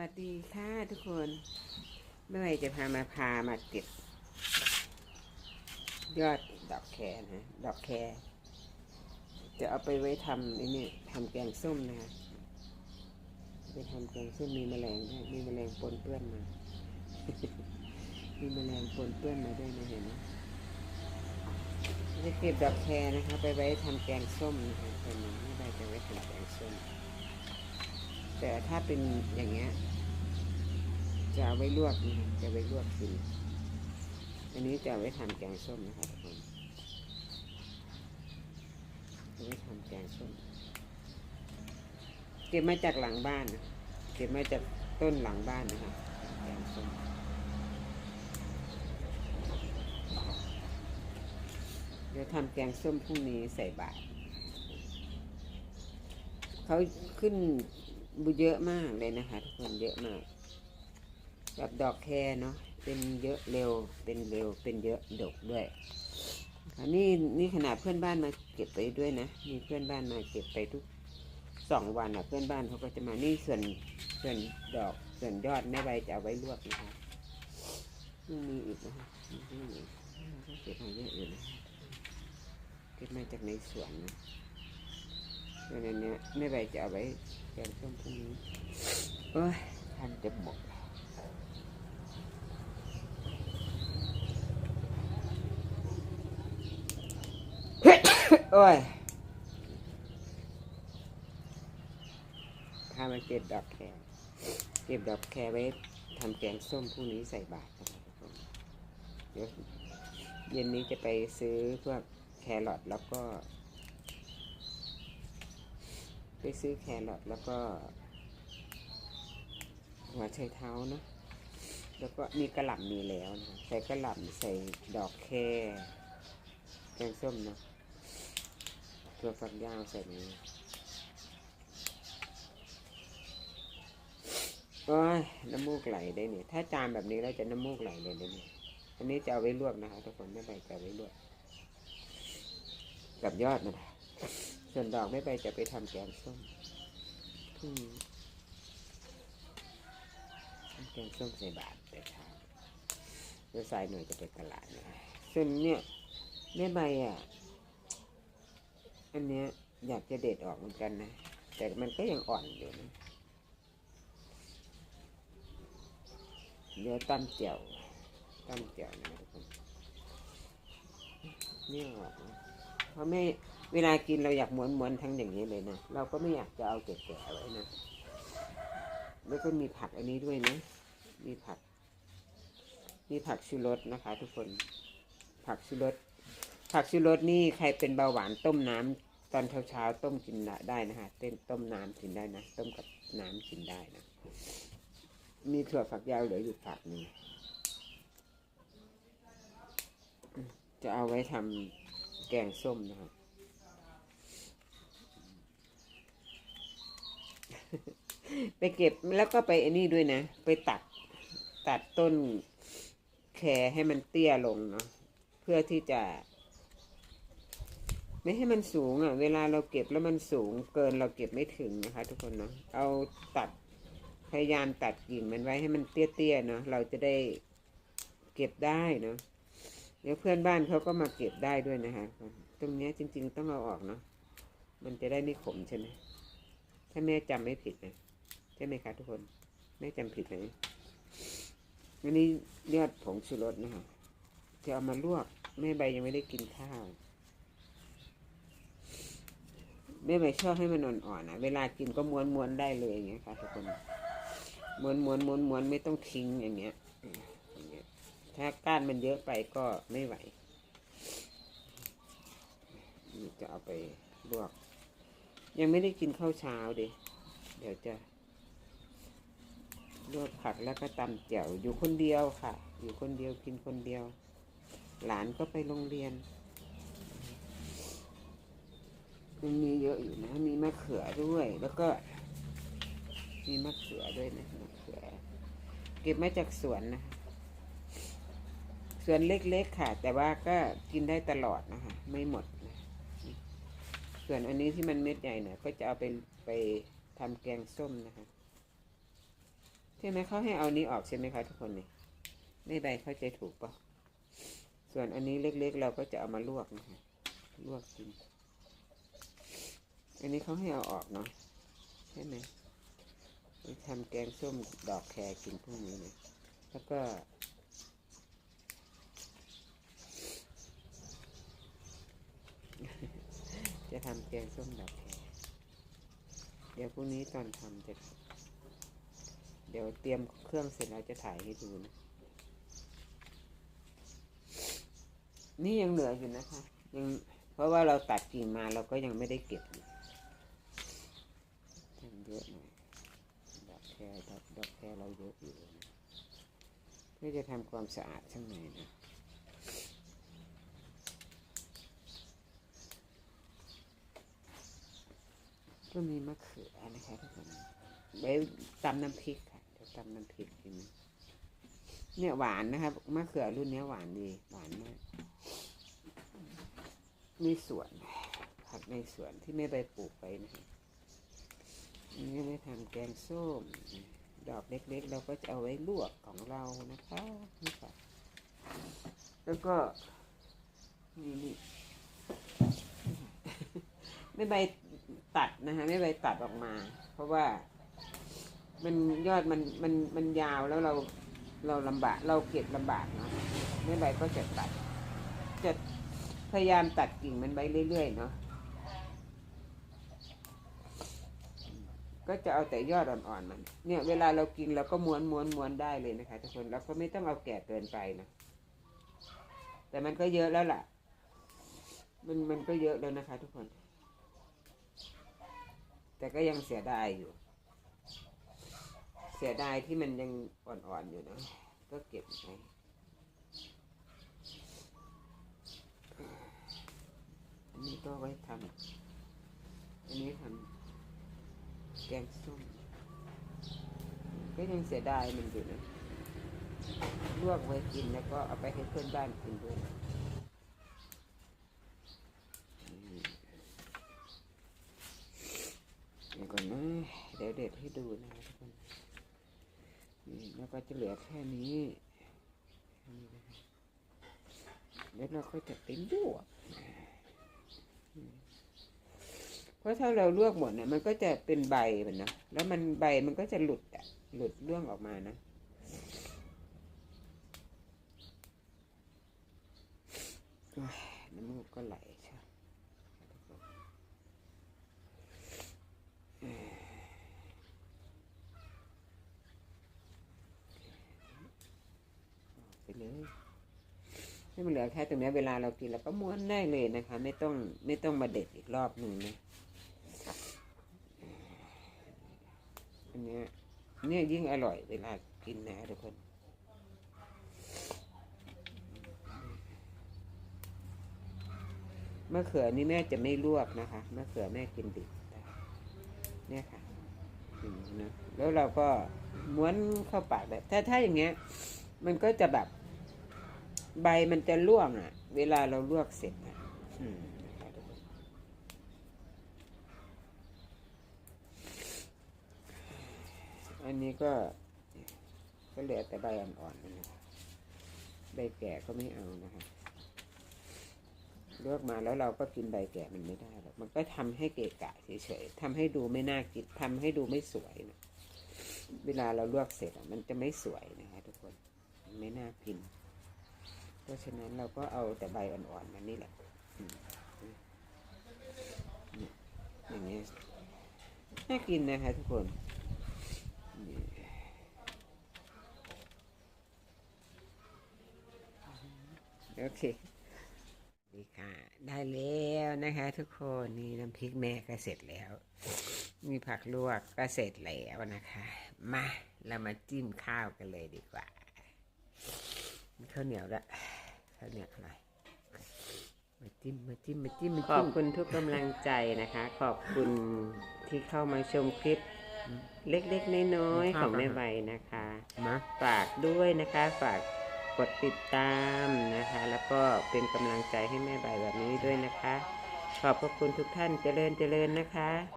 สวัสดีค่ะทุกคนเมื่อไรจะพามาพามาเก็บ ยอดดอกแคนะ ดอกแค จะเอาไปไว้ทำไอ้นี่ทำแกงส้มนะคะไปทำแกงส้มมีแมลงด้วยมีแมลงปนเปื้อนมา มีแมลงปนเปื้อนมาด้วยนะเห็นไหมจะเก็บดอกแคนะคะ ไปไว้ทำแกงส้มนะคะตอนนี้ไม่ได้จะไว้ทำแกงส้ม แต่ถ้าเป็นอย่างเงี้ยจะเอาไว้ลวกนะคะจะไว้ลวกกินอันนี้จะเอาไว้ทำแกงส้มนะคะทุกคนเอาไว้ทำแกงส้มเก็บมาจากหลังบ้านนะเก็บมาจากต้นหลังบ้านนะคะแกงส้มเดี๋ยวทำแกงส้มพรุ่งนี้ใส่บาตรเขาขึ้น บุเยอะมากเลยนะคะทุกคนเยอะมากแบบดอกแคเนาะเป็นเยอะเร็วเป็นเร็วเป็นเยอะดกด้วยอันนี้นี่ขนาดเพื่อนบ้านมาเก็บไปด้วยนะมีเพื่อนบ้านมาเก็บไปทุกสองวันอะเพื่อนบ้านเขาก็จะมานี่ส่วนส่วนดอกส่วนยอดแม่ใบจะเอาไว้ลวกนะคะยังมีอีกนะคะยังมีเก็บมาเยอะอยู่นะเก็บมาจากในสวนนะ นั้นเนี่ยแม่ใบจะเอาไว้แกงส้มพรุ่งนี้โอ้ยทันจะหมดโอ้ยพามาเก็บดอกแครเก็บดอกแครไว้ทำแกงส้มพรุ่งนี้ใส่บาตรนะครับทุกคนเดี๋ยวเย็นนี้จะไปซื้อพวกแครอทแล้วก็ ไปซื้อแครอทแล้วก็หัวไชเท้าเนะแล้วก็มีกระหล่ำมีแล้วนะใส่กระหล่ำใส่ดอกแคแกงส้มเนาะตัวฝักยาวใส่นี้โอ้ยน้ำมูกไหลได้เนี่ยถ้าจามแบบนี้แล้วจะน้ำมูกไหลเลยนะเนี่ยอันนี้จะเอาไว้ลวกนะคะทุกคนไม่ไปจะเอาไว้ลวกกับยอดนะ ส่วนดอกไม่ไปจะไปทำแกงส้มแกงส้มใส่บาตรแต่เช้าเดี๋ยวสายหน่อยจะไปตลาดนะส่วนเนี่ยแม่ใบอะ อันเนี้ยอยากจะเด็ดออกเหมือนกันนะ แต่มันก็ยังอ่อนอยู่นะเดี๋ยวตั้มเจียวตั้มเจียวนะทุกคนเนี่ยออกนะเพราะไม่ เวลากินเราอยากม้วนม้วนทั้งอย่างนี้เลยนะ เราก็ไม่อยากจะเอาแก่ๆไว้นะ แล้วก็มีผักอันนี้ด้วยนะ มีผัก มีผักชูรสนะคะ ทุกคน ผักชูรส ผักชูรสนี่ใครเป็นเบาหวานต้มน้ำตอนเช้าๆต้มกินได้นะฮะเต้นต้มน้ำกินได้นะ ต้มกับน้ำกินได้นะ มีถั่วฝักยาวเหลืออยู่ฝักหนึ่งจะเอาไว้ทำแกงส้มนะครับ ไปเก็บแล้วก็ไปไอ้นี่ด้วยนะ ไปตัด ตัดต้นแครให้มันเตี้ยลงเนาะเพื่อที่จะ ไม่ให้มันสูงอะ เวลาเราเก็บแล้วมันสูงเกินเราเก็บไม่ถึงนะคะ ทุกคนเนาะเอาตัดพยายามตัดกิ่งมันไว้ให้มันเตี้ยๆเนาะเราจะได้เก็บได้เนาะเดี๋ยวเพื่อนบ้านเขาก็มาเก็บได้ด้วยนะคะตรงนี้จริง ๆ ต้องเอาออกเนาะมันจะได้ไม่ขมใช่ไหม ถ้าแม่จำไม่ผิดนะใช่ไหมคะทุกคนแม่จำผิดไหมอันนี้ยอดผงชูรสนะคะจะเอามาลวก แม่ใบยังไม่ได้กินข้าว แม่ใบชอบให้มันอ่อนๆนะเวลากินก็ม้วนม้วนได้เลยอย่างเงี้ยค่ะทุกคนม้วนม้วนม้วนม้วนไม่ต้องทิ้งอย่างเงี้ยอย่างเงี้ย ถ้าก้านมันเยอะไปก็ไม่ไหวจะเอาไปลวก ยังไม่ได้กินข้าวเช้าเดิเดี๋ยวจะลวกผักแล้วก็ตำเจียวอยู่คนเดียวค่ะ อยู่คนเดียวกินคนเดียว หลานก็ไปโรงเรียนมันมีเยอะอยู่นะ มีมะเขือด้วย แล้วก็ มีมะเขือด้วยนะมะเขือ เก็บมาจากสวนนะสวนเล็กๆค่ะ แต่ว่าก็กินได้ตลอดนะคะ ไม่หมดนะ ส่วนอันนี้ที่มันเม็ดใหญ่หน่อยก็จะเอาไปไปทำแกงส้มนะคะใช่ไหมเขาให้เอานี้ออกใช่ไหมคะทุกคนเนี่ยไม่ใบเข้าใจถูกปะส่วนอันนี้เล็กๆ เราก็จะเอามาลวกนะคะลวกกินอันนี้เขาให้เอาออกเนาะใช่ไหมไปทำแกงส้มดอกแครกินพวกนี้นะแล้วก็ จะทำแกงส้มดอกแครเดี๋ยวพรุ่งนี้ตอนทำจะ เดี๋ยวเตรียมเครื่องเสร็จแล้วจะถ่ายให้ดูนะ นี่ยังเหลืออยู่นะคะ ยังเพราะว่าเราตัดกิ่งมาเราก็ยังไม่ได้เก็บทำเยอะหน่อยดอกแครดอกดอกแครเราเยอะอยู่นะเพื่อจะทำความสะอาดข้างในนะ ก็มีมะเขือนะคะทุกคนไว้ตำน้ำพริกค่ะจะตำน้ำพริกกินเนี่ยหวานนะครับมะเขือรุ่นนี้หวานดี หวานมากมีสวนผักในสวนที่แม่ใบปลูกไปนะครับอันนี่ไม่ทำแกงส้ม ดอกเล็กๆ เราก็จะเอาไว้ลวกของเรานะคะนี่ค่ะ แล้วก็นี่นี่ไม่ใบ ตัดนะคะไม่ใบตัดออกมา เพราะว่า มันยอดมันมันมันยาวแล้วเราเราลำบากเราเก็บลำบากเนาะไม่ใบก็จะตัด จะพยายามตัดกิ่งมันไปเรื่อยๆเนาะก็จะเอาแต่ยอดอ่อนๆมัน เนี่ยเวลาเรากินเราก็ม้วนม้วนม้วนได้เลยนะคะทุกคนเราก็ไม่ต้องเอาแก่เกินไปนะแต่มันก็เยอะแล้วล่ะ มันมันก็เยอะแล้วนะคะ ทุกคน แต่ก็ยังเสียดายอยู่ เสียดายที่มันยังอ่อนๆอยู่นะ ก็เก็บไว้อันนี้ก็ไว้ทำอันนี้ทำแกงส้ม ก็ยังเสียดายมันอยู่นะลวกไว้กินแล้วก็เอาไปให้เพื่อนบ้านกินด้วยเดี๋ยวก่อนนะ เดี๋ยวเด็ดให้ดูนะครับทุกคนนี่แล้วก็จะเหลือแค่นี้นี่นะครับแล้วเราก็จะไปลวกเพราะถ้าเราลวกหมดเนี่ยมันก็จะเป็นใบมันนะแล้วมันใบมันก็จะหลุดอะหลุดร่วงออกมานะน้ำมูกก็ไหลใช่ไปเลย ให้มันเหลือแค่ตรงนี้เวลาเรากินเราก็ม้วนได้เลยนะคะ ไม่ต้องไม่ต้องมาเด็ดอีกรอบหนึ่งนะอันนี้เนี่ยยิ่งอร่อยเวลากินนะทุกคนมะเขือนี่แม่จะไม่ลวกนะคะมะเขือแม่กินดิบเนี่ยค่ะนี้นะแล้วเราก็ม้วนเข้าปากแบบถ้าถ้าอย่างเงี้ย มันก็จะแบบ ใบมันจะร่วงอะ เวลาเราลวกเสร็จอะอันนี้ก็ก็เหลือแต่ใบอ่อนๆนะใบแก่ก็ไม่เอานะคะเลือกมาแล้วเราก็กินใบแก่มันไม่ได้หรอกมันก็ทำให้เกะกะเฉยๆทำให้ดูไม่น่ากินทำให้ดูไม่สวยนะเวลาเราลวกเสร็จมันจะไม่สวยนะคะทุกคนไม่น่ากิน ราะฉะนั้นเราก็เอาแต่ใบอ่อนๆมันนี่แหละอย่างเงี้น่ากินนะคะทุกคนโอเคนี่ค่ะ ได้แล้วนะคะ ทุกคนนี่น้ำพริกแม่ก็เสร็จแล้ว มีผักลวกก็เสร็จแล้วนะคะ มาเรามาจิ้มข้าวกันเลยดีกว่าข้าวเหนียวละ ข้าวเหนียวอะไรมาจิ้มมาจิ้มมาจิ้มมาจิ้มขอบคุณทุกกำลังใจนะคะ ขอบคุณที่เข้ามาชมคลิปเล็กๆน้อยๆของแม่ใบนะคะ มาฝากด้วยนะคะ ฝากกดติดตามนะคะ แล้วก็เป็นกำลังใจให้แม่ใบแบบนี้ด้วยนะคะ ขอบพระคุณทุกท่านเจริญเจริญนะคะ